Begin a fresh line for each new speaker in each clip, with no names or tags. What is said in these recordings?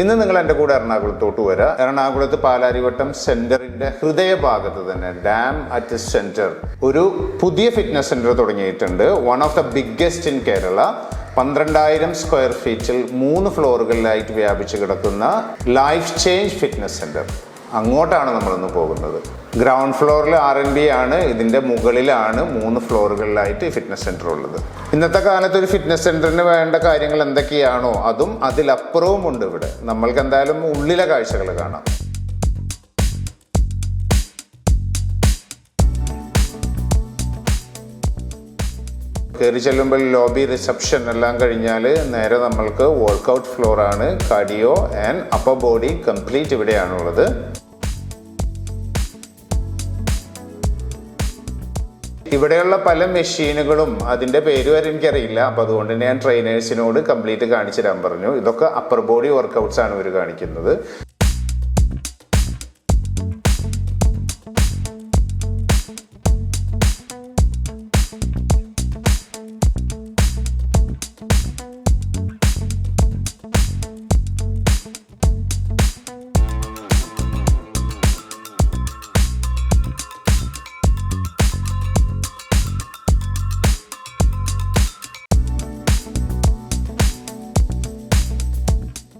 ഇന്ന് നിങ്ങൾ എന്റെ കൂടെ എറണാകുളത്തോട്ട് വരാം. എറണാകുളത്ത് പാലാരിവട്ടം സെന്ററിന്റെ ഹൃദയഭാഗത്ത് തന്നെ ഡാം അറ്റ് സെന്റർ ഒരു പുതിയ ഫിറ്റ്നസ് സെന്റർ തുടങ്ങിയിട്ടുണ്ട്. One of the biggest in Kerala പന്ത്രണ്ടായിരം സ്ക്വയർ ഫീറ്റിൽ മൂന്ന് ഫ്ലോറുകളിലായിട്ട് വ്യാപിച്ചു കിടക്കുന്ന ലൈഫ് ചേഞ്ച് ഫിറ്റ്നസ് സെന്റർ. അങ്ങോട്ടാണ് നമ്മളിന്ന് പോകുന്നത്. ഗ്രൗണ്ട് ഫ്ലോറിൽ ആർ എൻ ബി ആണ്. ഇതിന്റെ മുകളിലാണ് മൂന്ന് ഫ്ലോറുകളിലായിട്ട് ഫിറ്റ്നസ് സെന്റർ ഉള്ളത്. ഇന്നത്തെ കാലത്ത് ഒരു ഫിറ്റ്നസ് സെന്ററിന് വേണ്ട കാര്യങ്ങൾ എന്തൊക്കെയാണോ അതും അതിലപ്പുറവും ഉണ്ട് ഇവിടെ. നമ്മൾക്ക് എന്തായാലും ഉള്ളിലെ കാഴ്ചകൾ കാണാം. കയറി ചെല്ലുമ്പോൾ ലോബി റിസപ്ഷൻ എല്ലാം കഴിഞ്ഞാൽ നേരെ നമ്മൾക്ക് വർക്കൗട്ട് ഫ്ലോർ ആണ്. Cardio and upper body complete ഇവിടെയാണുള്ളത്. ഇവിടെയുള്ള പല മെഷീനുകളും അതിന്റെ പേര് വരെ എനിക്കറിയില്ല. അപ്പോൾ അതുകൊണ്ട് ഞാൻ ട്രെയിനേഴ്സിനോട് കംപ്ലീറ്റ് കാണിച്ചു തരാൻ പറഞ്ഞു. ഇതൊക്കെ അപ്പർ ബോഡി വർക്കൗട്ട്സ് ആണ് ഇവർ കാണിക്കുന്നത്.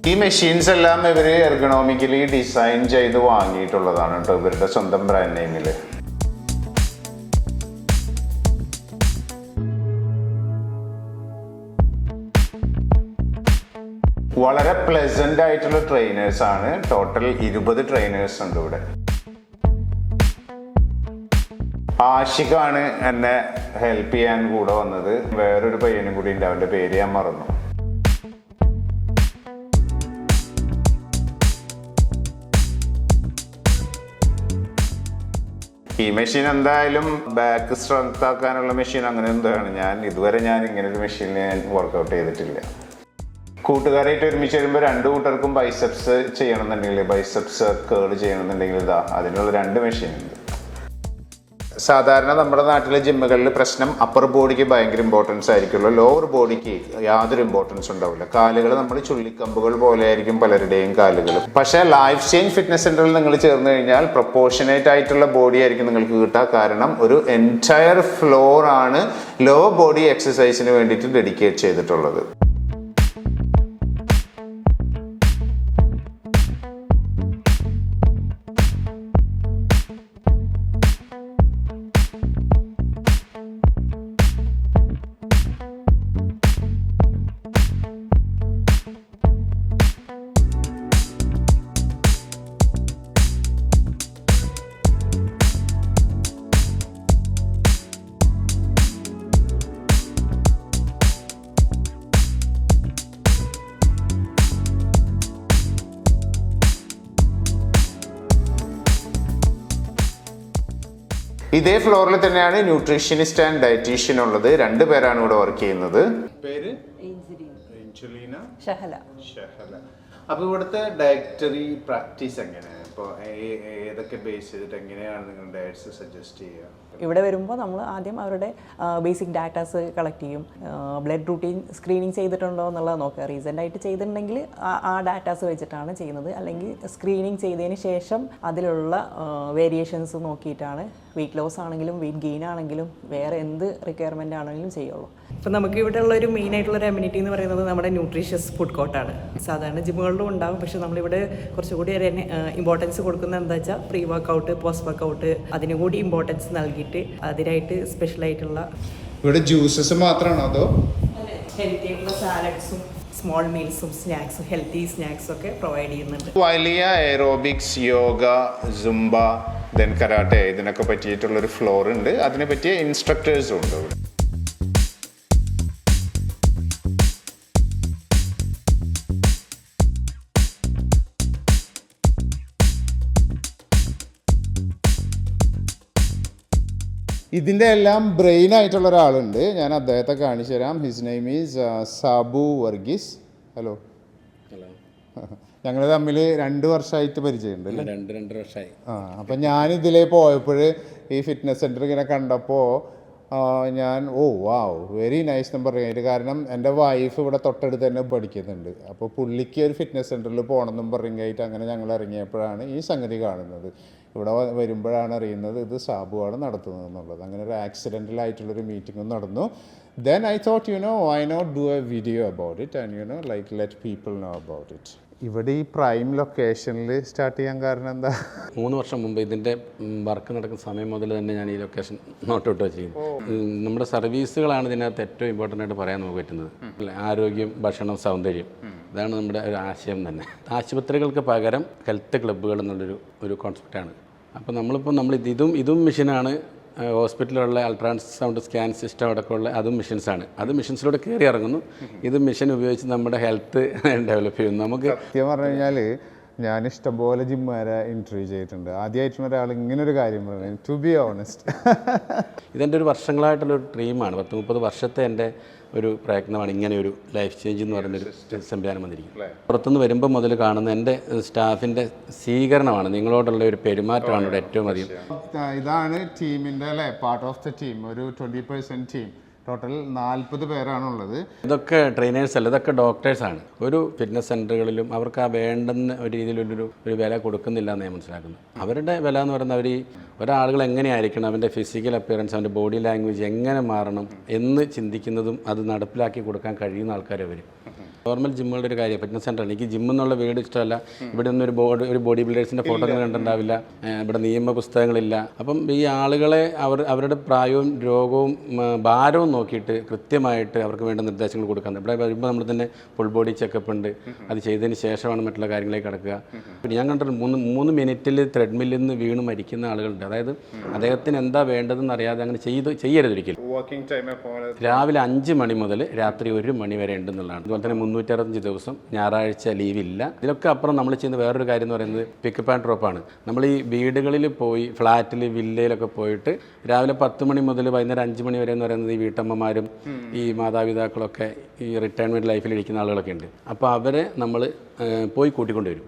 ഈ മെഷീൻസ് എല്ലാം ഇവർ എർഗണോമിക്കലി ഡിസൈൻ ചെയ്ത് വാങ്ങിയിട്ടുള്ളതാണ് കേട്ടോ ഇവരുടെ സ്വന്തം ബ്രാൻഡ് നെയിമിൽ വളരെ പ്ലസന്റ് ആയിട്ടുള്ള ട്രെയിനേഴ്സ് ആണ്. ടോട്ടൽ ഇരുപത് ട്രെയിനേഴ്സ് ഉണ്ട് ഇവിടെ. ആഷിഖാണ് എന്നെ ഹെൽപ്പ് ചെയ്യാൻ കൂടെ വന്നത്. വേറൊരു പയ്യനും കൂടി ഉണ്ട് അവന്റെ പേര് ഞാൻ മറന്നു. ഈ മെഷീൻ എന്തായാലും ബാക്ക് സ്ട്രെങ്ത് ആക്കാനുള്ള മെഷീൻ അങ്ങനെ എന്താണ് ഞാൻ ഇതുവരെ ഞാൻ ഇങ്ങനെ ഒരു മെഷീനിൽ ഞാൻ വർക്കൗട്ട് ചെയ്തിട്ടില്ല. കൂട്ടുകാരായിട്ട് ഒരുമിച്ച് വരുമ്പോൾ രണ്ട് കൂട്ടർക്കും ബൈസെപ്സ് ചെയ്യണമെന്നുണ്ടെങ്കിൽ ബൈസെപ്സ് കേൾ ചെയ്യണമെന്നുണ്ടെങ്കിൽ ഇതാ അതിനുള്ള രണ്ട് മെഷീൻ ഉണ്ട്. സാധാരണ നമ്മുടെ നാട്ടിലെ ജിമ്മുകളിൽ പ്രശ്നം അപ്പർ ബോഡിക്ക് ഭയങ്കര ഇമ്പോർട്ടൻസ് ആയിരിക്കുള്ളൂ ലോവർ ബോഡിക്ക് യാതൊരു ഇമ്പോർട്ടൻസ് ഉണ്ടാവില്ല. കാലുകൾ നമ്മൾ ചുള്ളിക്കമ്പുകൾ പോലെ ആയിരിക്കും പലരുടെയും കാലുകൾ പക്ഷേ ലൈഫ് ചേഞ്ച് ഫിറ്റ്നസ് സെന്ററിൽ നിങ്ങൾ ചേർന്ന് കഴിഞ്ഞാൽ പ്രൊപ്പോർഷനേറ്റ് ആയിട്ടുള്ള ബോഡി ആയിരിക്കും നിങ്ങൾക്ക് കിട്ടുക. കാരണം ഒരു എന്റയർ ഫ്ലോർ ആണ് ലോ ബോഡി എക്സസൈസിന് വേണ്ടിയിട്ട് ഡെഡിക്കേറ്റ് ചെയ്തിട്ടുള്ളത്. ഇതേ ഫ്ലോറിൽ തന്നെയാണ് ന്യൂട്രീഷ്യനിസ്റ്റ് ആൻഡ് ഡയറ്റീഷ്യൻ ഉള്ളത്. രണ്ട് പേരാണ് ഇവിടെ വർക്ക് ചെയ്യുന്നത്. പേര്?
ഷഹല.
ഷഹല. അപ്പൊ ഇവിടുത്തെ ഡയറ്ററി പ്രാക്ടീസ് എങ്ങനെയാണ്? ഇപ്പോൾ ഏതൊക്കെ ബേസ് ചെയ്തിട്ട് എങ്ങനെയാണ് നിങ്ങൾ ഡയറ്റ്സ് സജസ്റ്റ് ചെയ്യുക?
ഇവിടെ വരുമ്പോൾ നമ്മൾ ആദ്യം അവരുടെ ബേസിക് ഡാറ്റാസ് കളക്ട് ചെയ്യും. ബ്ലഡ് റൂട്ടീൻ സ്ക്രീനിങ് ചെയ്തിട്ടുണ്ടോ എന്നുള്ളത് നോക്കുക. റീസെന്റ് ആയിട്ട് ചെയ്തിട്ടുണ്ടെങ്കിൽ ആ- ഡാറ്റാസ് വെച്ചിട്ടാണ് ചെയ്യുന്നത്. അല്ലെങ്കിൽ സ്ക്രീനിങ് ചെയ്തതിന് ശേഷം അതിലുള്ള വേരിയേഷൻസ് നോക്കിയിട്ടാണ്. വെയിറ്റ് ലോസ് ആണെങ്കിലും വെയിറ്റ് ഗെയിൻ ആണെങ്കിലും വേറെ എന്ത് റിക്വയർമെന്റ് ആണെങ്കിലും ചെയ്യുള്ളൂ. ഇപ്പം നമുക്ക് ഇവിടെ ഉള്ള ഒരു മെയിൻ ആയിട്ടുള്ള ഒരു അമ്യൂണിറ്റി എന്ന് പറയുന്നത് നമ്മുടെ ന്യൂട്രീഷ്യസ് ഫുഡ് കോർട്ടാണ് സാധാരണ ജിമ്മുകളിലും ഉണ്ടാകും പക്ഷെ നമ്മളിവിടെ കുറച്ചുകൂടി ഒരു ഇമ്പോർട്ടൻസ് കൊടുക്കുന്നത് എന്താ വെച്ചാൽ പ്രീ വർക്കൗട്ട് പോസ്റ്റ് വർക്കൗട്ട് അതിന് കൂടി ഇമ്പോർട്ടൻസ് നൽകിയിട്ട് അതിനായിട്ട് സ്പെഷ്യൽ ആയിട്ടുള്ള
ഇവിടെ ജ്യൂസസ് മാത്രമാണോ അതോ?
ഹെൽത്തി സാലഡ്സും സ്മോൾ മീൽസും സ്നാക്സും ഹെൽത്തി സ്നാക്സും ഒക്കെ പ്രൊവൈഡ് ചെയ്യുന്നുണ്ട്.
വലിയ aerobics yoga zumba then karate ഇതിനൊക്കെ പറ്റിയിട്ടുള്ള ഒരു ഫ്ലോർ ഉണ്ട്. അതിനെ പറ്റിയ ഇൻസ്ട്രക്ടേഴ്സും ഉണ്ട് ഇവിടെ. ഇതിന്റെ എല്ലാം ബ്രെയിൻ ആയിട്ടുള്ള ഒരാളുണ്ട്. ഞാൻ അദ്ദേഹത്തെ കാണിച്ചു തരാം. His name is Sabu Varghese hello
hello
ഞങ്ങൾ തമ്മിൽ രണ്ട് വർഷമായിട്ട് പരിചയമുണ്ട്
രണ്ട് രണ്ട് വർഷമായി
ആ അപ്പം ഞാൻ ഇതിലേ പോയപ്പോൾ ഈ ഫിറ്റ്നസ് സെന്റർ ഇങ്ങനെ കണ്ടപ്പോൾ ഞാൻ oh wow very nice number പറയുന്നത് കാരണം എന്റെ വൈഫ് ഇവിടെ തൊട്ടടുത്ത് തന്നെ പഠിക്കുന്നുണ്ട്. അപ്പോൾ പുള്ളിക്ക് ഒരു ഫിറ്റ്നസ് സെന്ററിൽ പോകണമെന്നും പറഞ്ഞായിട്ട് അങ്ങനെ ഞങ്ങൾ ഇറങ്ങിയപ്പോഴാണ് ഈ സംഗതി കാണുന്നത്. ഇവിടെ വരുമ്പോഴാണ് അറിയുന്നത് ഇത് സാബുവാണ് നടത്തുന്നത് എന്നുള്ളത്. അങ്ങനെ ഒരു ആക്സിഡന്റലായിട്ടുള്ളൊരു മീറ്റിംഗും നടന്നു. Then I thought you know I not do a video about it and you know like let people know about it ഇവിടെ ഈ പ്രൈം ലൊക്കേഷനിൽ സ്റ്റാർട്ട് ചെയ്യാൻ കാരണം എന്താ?
മൂന്ന് വർഷം മുമ്പ് ഇതിന്റെ വർക്ക് നടക്കുന്ന സമയം മുതൽ തന്നെ ഞാൻ ഈ ലൊക്കേഷൻ നോട്ട് ഔട്ട് ചെയ്യുന്നു നമ്മുടെ സർവീസുകളാണ് ഇതിനകത്ത് ഏറ്റവും ഇമ്പോർട്ടന്റ് ആയിട്ട് പറയാൻ നമുക്ക് പറ്റുന്നത്? ആരോഗ്യം ഭക്ഷണം സൗന്ദര്യം. ഇതാണ് നമ്മുടെ ഒരു ആശയം തന്നെ. ആശുപത്രികൾക്ക് പകരം ഹെൽത്ത് ക്ലബ്ബുകൾ എന്നുള്ളൊരു ഒരു കോൺസെപ്റ്റാണ് അപ്പോൾ നമ്മളിപ്പോൾ നമ്മൾ ഇതും ഇതും മെഷീനാണ് ഹോസ്പിറ്റലിലുള്ള അൾട്രാസൗണ്ട് സ്കാൻ സിസ്റ്റം അടക്കമുള്ള അതും മിഷൻസാണ്. അത് മിഷൻസിലൂടെ കയറി ഇറങ്ങുന്നു. ഇത് മിഷൻ ഉപയോഗിച്ച് നമ്മുടെ ഹെൽത്ത് ഡെവലപ്പ് ചെയ്യുന്നു. നമുക്ക്
സത്യം പറഞ്ഞു കഴിഞ്ഞാൽ ഞാൻ ഇഷ്ടംപോലെ ജിമ്മുകാരെ ഇന്റർവ്യൂ ചെയ്തിട്ടുണ്ട്. ആദ്യമായിട്ടുള്ള ഒരാൾ ഇങ്ങനെ ഒരു കാര്യം പറഞ്ഞു. ടു ബി ഓണസ്റ്റ്
ഇതെന്റെ ഒരു വർഷങ്ങളായിട്ടുള്ള ഒരു ഡ്രീമാണ് പത്ത് മുപ്പത് വർഷത്തെ എന്റെ ഒരു പ്രയത്നമാണ് ഇങ്ങനെ ഒരു ലൈഫ് ചേഞ്ച് എന്ന് പറയുന്നൊരു സംവിധാനം വന്നിരിക്കുന്നത്. പുറത്തുനിന്ന് വരുമ്പോൾ മുതൽ കാണുന്ന എന്റെ സ്റ്റാഫിന്റെ സ്വീകരണമാണ്. നിങ്ങളോടുള്ള ഒരു പെരുമാറ്റമാണ് ഇവിടെ ഏറ്റവും അധികം.
ഇതാണ് ടീമിന്റെ അല്ലേ? പാർട്ട് ഓഫ് ദ ടീം ഒരു ട്വന്റി പേഴ്സന്റ് ടീം ടോട്ടൽ നാൽപ്പത് പേരാണുള്ളത്.
ഇതൊക്കെ ട്രെയിനേഴ്സ് അല്ല ഇതൊക്കെ ഡോക്ടേഴ്സാണ് ഒരു ഫിറ്റ്നസ് സെന്ററുകളിലും അവർക്ക് ആ വേണ്ടുന്ന ഒരു രീതിയിലൊരു ഒരു വില കൊടുക്കുന്നില്ല എന്ന് ഞാൻ മനസ്സിലാക്കുന്നു അവരുടെ വില എന്ന് പറയുന്നത് അവർ ഈ ഒരാളുകൾ എങ്ങനെയായിരിക്കണം അവന്റെ ഫിസിക്കൽ അപ്പിയറൻസ് അവന്റെ ബോഡി ലാംഗ്വേജ് എങ്ങനെ മാറണം എന്ന് ചിന്തിക്കുന്നതും അത് നടപ്പിലാക്കി കൊടുക്കാൻ കഴിയുന്ന ആൾക്കാർ അവർ നോർമൽ ജിമ്മുകളുടെ ഒരു കാര്യം ഫിറ്റ്നസ് സെന്റർ എനിക്ക് ജിം എന്നുള്ള വീട് ഇഷ്ടമല്ല. ഇവിടെ ഒന്നും ഒരു ബോഡി ഒരു ബോഡി ബിൽഡേഴ്സിന്റെ ഫോട്ടോ ഒന്നും കണ്ടിട്ടുണ്ടാവില്ല. ഇവിടെ നിയമ പുസ്തകങ്ങളില്ല. അപ്പം ഈ ആളുകളെ അവർ അവരുടെ പ്രായവും രോഗവും ഭാരവും നോക്കിയിട്ട് കൃത്യമായിട്ട് അവർക്ക് വേണ്ട നിർദ്ദേശങ്ങൾ കൊടുക്കാൻ ഇവിടെ വരുമ്പോൾ നമ്മൾ തന്നെ ഫുൾ ബോഡി ചെക്കപ്പ് ഉണ്ട്. അത് ചെയ്തതിന് ശേഷമാണ് മറ്റുള്ള കാര്യങ്ങളിലേക്ക് കടക്കുക. പിന്നെ ഞാൻ കണ്ടിട്ടുണ്ട് മൂന്ന് മൂന്ന് മിനിറ്റിൽ ത്രെഡ്മില്ലിൽ നിന്ന് വീണ് മരിക്കുന്ന ആളുകളുണ്ട്. അതായത് അദ്ദേഹത്തിന് എന്താ വേണ്ടതെന്ന് അറിയാതെ അങ്ങനെ ചെയ്ത് ചെയ്യരുത് ഒരിക്കലും.
പോലെ
രാവിലെ അഞ്ച് മണി മുതൽ രാത്രി ഒരു മണി വരെ ഉണ്ടെന്നുള്ളതാണ് അതുപോലെ തന്നെ മുന്നൂറ്ററുപത്തഞ്ച് ദിവസം ഞായറാഴ്ച ലീവില്ല. ഇതിലൊക്കെ അപ്പുറം നമ്മൾ ചെയ്യുന്ന വേറൊരു കാര്യം എന്ന് പറയുന്നത് പിക്കപ്പ് ആൻഡ് ഡ്രോപ്പാണ് നമ്മൾ ഈ വീടുകളിൽ പോയി ഫ്ലാറ്റിൽ വില്ലയിലൊക്കെ പോയിട്ട് രാവിലെ പത്ത് മണി മുതൽ വൈകുന്നേരം അഞ്ച് മണി വരെ എന്ന് പറയുന്നത് ഈ വീട്ടമ്മമാരും ഈ മാതാപിതാക്കളൊക്കെ ഈ റിട്ടയർമെന്റ് ലൈഫിൽ ഇരിക്കുന്ന ആളുകളൊക്കെ ഉണ്ട്. അപ്പോൾ അവരെ നമ്മൾ പോയി കൂട്ടിക്കൊണ്ടുവരും.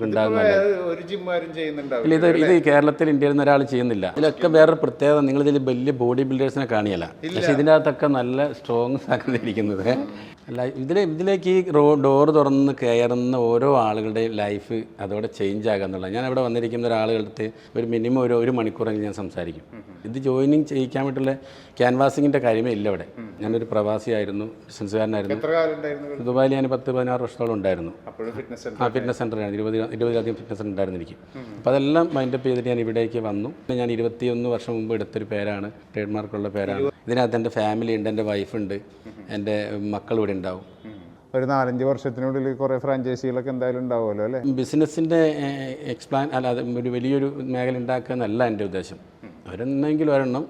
ഇത് ഇത് കേരളത്തിൽ ഇന്ത്യയിൽ നിന്ന് ഒരാൾ ചെയ്യുന്നില്ല. ഇതിലൊക്കെ വേറൊരു പ്രത്യേകത നിങ്ങൾ ഇതിൽ വലിയ ബോഡി ബിൽഡേഴ്സിനെ കാണിയല്ല. പക്ഷെ ഇതിന്റെ അകത്തൊക്കെ നല്ല സ്ട്രോങ് ആക്കുന്നിരിക്കുന്നത് അല്ല ഇതിലെ ഇതിലേക്ക് ഈ റോ ഡോർ തുറന്ന് കയറുന്ന ഓരോ ആളുകളുടെയും ലൈഫ് അതോടെ ചേഞ്ച് ആകുക എന്നുള്ളത് ഞാൻ ഇവിടെ വന്നിരിക്കുന്ന ഒരാളുകളുടെ ഒരു മിനിമം ഒരു ഒരു മണിക്കൂറെങ്കിലും ഞാൻ സംസാരിക്കും. ഇത് ജോയിനിങ് ചെയ്യിക്കാൻ വേണ്ടിയുള്ള ക്യാൻവാസിങ്ങിന്റെ കാര്യമേ ഇല്ല ഇവിടെ. ഞാനൊരു പ്രവാസിയായിരുന്നു ബിസിനസ്സുകാരനായിരുന്നു ദുബായിൽ ഞാൻ പത്ത് പതിനാറ് വർഷത്തോളം ഉണ്ടായിരുന്നു. ആ ഫിറ്റ്നസ് സെന്ററാണ് ഇരുപത് ഇരുപതിലധികം ഫിറ്റ്നസ് സെന്റർ ഉണ്ടായിരുന്നു എനിക്ക് അപ്പോൾ അതെല്ലാം മൈൻഡപ്പ് ചെയ്തിട്ട് ഞാൻ ഇവിടേക്ക് വന്നു. പിന്നെ ഞാൻ ഇരുപത്തിയൊന്ന് വർഷം മുമ്പ് എടുത്തൊരു പേരാണ്. ട്രേഡ് മാർക്കുള്ള പേരാണ്. ഇതിനകത്ത് എന്റെ ഫാമിലി ഉണ്ട് എന്റെ വൈഫുണ്ട് എന്റെ മക്കൾ ഇവിടെ ഉണ്ടാവും.
ഒരു നാലഞ്ച് വർഷത്തിനുള്ളിൽ കുറേ ഫ്രാഞ്ചൈസികളൊക്കെ എന്തായാലും ഉണ്ടാവുമല്ലോ അല്ലേ?
ബിസിനസ്സിന്റെ എക്സ്പ്ലാൻ അല്ല അത് ഒരു വലിയൊരു മേഖല ഉണ്ടാക്കുക എന്നല്ല എന്റെ ഉദ്ദേശം. ഒരെണ്ണമെങ്കിലും ഒരെണ്ണം.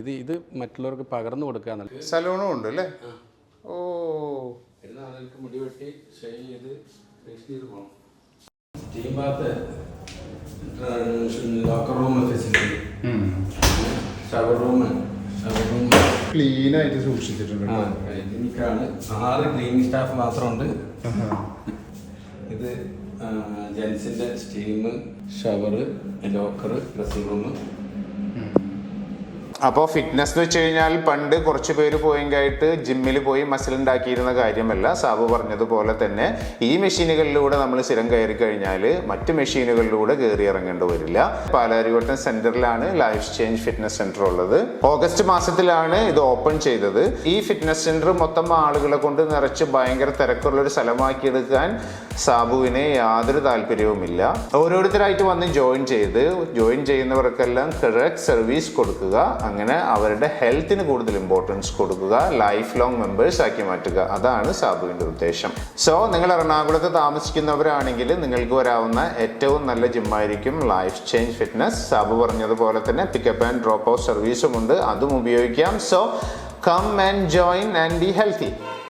ഇത് ഇത് മറ്റുള്ളവർക്ക് പകർന്നു കൊടുക്കുക എന്നുള്ളത്
സലൂണും ഉണ്ട് അല്ലേ? ഓ.
മുടി വെട്ടി ഷെയ് ചെയ്ത് ഫിനിഷ് ചെയ്ത് പോകണം steam bath locker room facility shower room shower room
clean ആയിട്ട് സൂക്ഷിച്ചിട്ടുണ്ട്.
എനിക്കാണ് ആറ് ക്ലീനിങ് സ്റ്റാഫ് മാത്രമുണ്ട്. ഇത് ജെൻസിന്റെ steam shower locker dressing room
അപ്പോൾ ഫിറ്റ്നസ് എന്ന് വെച്ച് കഴിഞ്ഞാൽ പണ്ട് കുറച്ച് പേര് പോയെങ്കായിട്ട് ജിമ്മിൽ പോയി മസിൽ ഉണ്ടാക്കിയിരുന്ന കാര്യമല്ല. സാബു പറഞ്ഞതുപോലെ തന്നെ ഈ മെഷീനുകളിലൂടെ നമ്മൾ സ്ഥിരം കയറി കഴിഞ്ഞാൽ മറ്റ് മെഷീനുകളിലൂടെ കയറി ഇറങ്ങേണ്ടി വരില്ല. പാലാരിവട്ടം സെന്ററിലാണ് ലൈഫ് ചേഞ്ച് ഫിറ്റ്നസ് സെന്റർ ഉള്ളത്. ഓഗസ്റ്റ് മാസത്തിലാണ് ഇത് ഓപ്പൺ ചെയ്തത്. ഈ ഫിറ്റ്നസ് സെന്റർ മൊത്തം ആളുകളെ കൊണ്ട് നിറച്ച് ഭയങ്കര തിരക്കുള്ള ഒരു സ്ഥലമാക്കി എടുക്കാൻ സാബുവിന് യാതൊരു താല്പര്യവുമില്ല. ഓരോരുത്തരായിട്ട് വന്ന് ജോയിൻ ചെയ്ത് ജോയിൻ ചെയ്യുന്നവർക്കെല്ലാം കറക്റ്റ് സർവീസ് കൊടുക്കുക. അങ്ങനെ അവരുടെ ഹെൽത്തിന് കൂടുതൽ ഇമ്പോർട്ടൻസ് കൊടുക്കുക ലൈഫ് ലോങ് മെമ്പേഴ്സ് ആക്കി മാറ്റുക. അതാണ് സാബുവിന്റെ ഉദ്ദേശം. സോ നിങ്ങൾ എറണാകുളത്ത് താമസിക്കുന്നവരാണെങ്കിൽ നിങ്ങൾക്ക് വരാവുന്ന ഏറ്റവും നല്ല ജിമ്മായിരിക്കും ലൈഫ് ചേഞ്ച് ഫിറ്റ്നസ് സാബു പറഞ്ഞതുപോലെ തന്നെ പിക്കപ്പ് ആൻഡ് ഡ്രോപ്പ് ഔട്ട് സർവീസും ഉണ്ട്. അതും ഉപയോഗിക്കാം. So come and join and be healthy